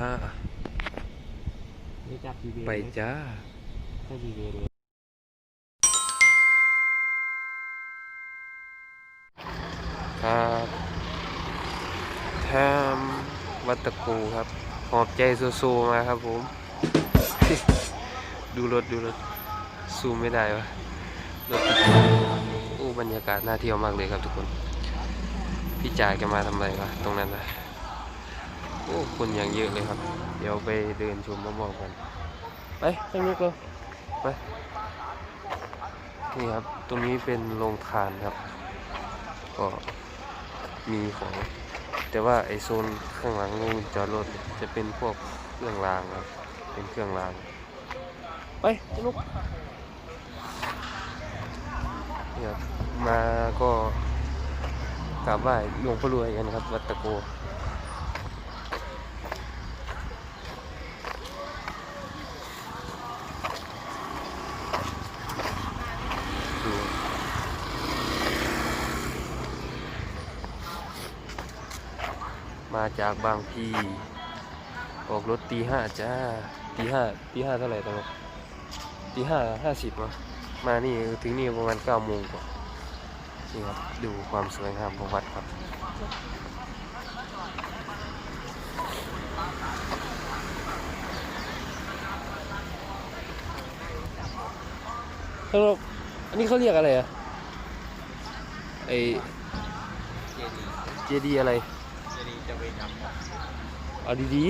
ห้านี่จับทีวีไปจ้าถ้าทีวีเลยครับแทมวัตตะกูครับ หอบใจสู้ๆมาครับผม ดูรถดูรถสู้ไม่ได้วะรถติดโอ้บรรยากาศน่าเที่ยวมากเลยครับทุกคน พี่จ่ายแกมาทำอะไรวะตรงนั้นนะ โอ้คนอย่างเยอะเลยครับ เดี๋ยวไปเดินชมมะม่วงกัน ไปข้างนู้นเลยไปนี่ครับ ตรงนี้เป็นโรงทานครับ ก็มีของ แต่ว่าไอโซนข้างหลังนู่นจอดรถเนี่ยจะเป็นพวกเครื่องรางครับ เป็นเครื่องราง ไปลูกเนี่ยครับมาก็กราบไหว้หลวงพ่อรวยกันครับ วัดตะโก ดู มาจากบางพีออกรถตีห้าจ้าตีห้าตีห้าเท่าไหร่ตอนนั้ตีห้าห้าสิบมั้งมานี่ถึงนี่ประมาณเก้าโมงกว่านี่ครับดูความสวยงามของวัดครับแล้วอันนี้เขาเรียกอะไรอะไอเจดีอะไร จะดีจะไปจับเอาดี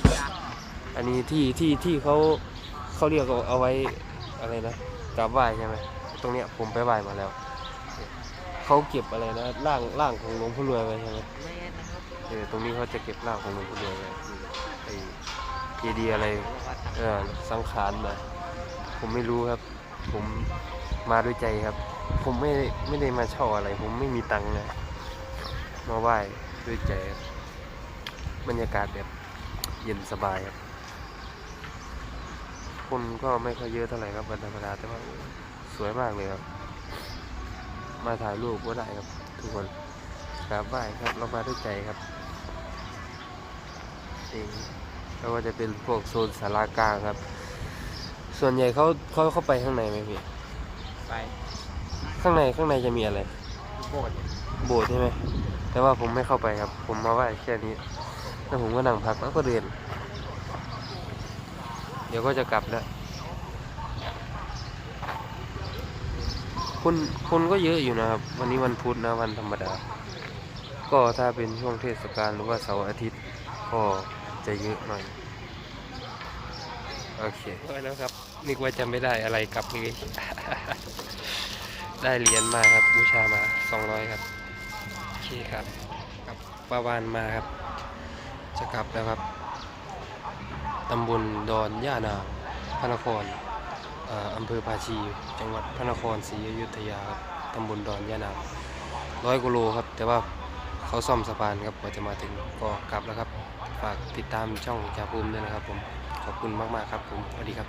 ๆ อันนี้ที่ที่ที่เขาเขาเรียกเอาไว้อะไรนะกราบไหว้ใช่ไหมตรงเนี้ยผมไปไหว้มาแล้ว เขาเก็บอะไรนะร่างร่างของหลวงพ่อรวยไว้ใช่ไหมเออตรงนี้เขาจะเก็บร่างของหลวงพ่อรวยไว้ไอเจดีอะไรเออสังขารนะผมไม่รู้ครับ ผมมาด้วยใจครับ ผมไม่ไม่ได้มาเช่าอะไร ผมไม่มีตังค์นะ มาไหว้ด้วยใจครับบรรยากาศแบบเย็นสบายครับ คนก็ไม่ค่อยเยอะเท่าไหร่ครับวันธรรมดาแต่ว่าสวยมากเลยครับ มาถ่ายรูปก็ได้ครับ ทุกคนกราบไหว้ครับ เรามาด้วยใจครับนี่แล้วก็จะเป็นพวกโซนสารากลางครับ ส่วนใหญ่เขาเขาเข้าไปข้างในไหมพี่ ไป ข้างในข้างในจะมีอะไร โบสถ์โบสถ์ใช่ไหม แต่ว่าผมไม่เข้าไปครับ ผมมาไหว้แค่นี้ แล้วผมก็นั่งพักแล้วก็เดินเดี๋ยวก็จะกลับแล้วคนคนก็เยอะอยู่นะครับ วันนี้วันพุธนะวันธรรมดา ก็ถ้าเป็นช่วงเทศกาลหรือว่าเสาร์อาทิตย์ก็จะเยอะหน่อย โอเคแล้วครับนึกว่าจะไม่ได้อะไรกลับเลยได้เหรียญมาครับบูชามาสองร้อยครับ เคครับกลับปาวานมาครับ จะกลับแล้วครับตำบลดอนย่านาพระนครอำเภอภาชี จังหวัดพระนครศรีอยุธยาครับตำบลดอนย่านาร้อยกิโลครับ แต่ว่าเขาซ่อมสะพานครับกว่าจะมาถึงก็กลับแล้วครับ ฝากติดตามช่องจ่าภูมิด้วยนะครับผม ขอบคุณมาก ๆ ครับผม สวัสดีครับ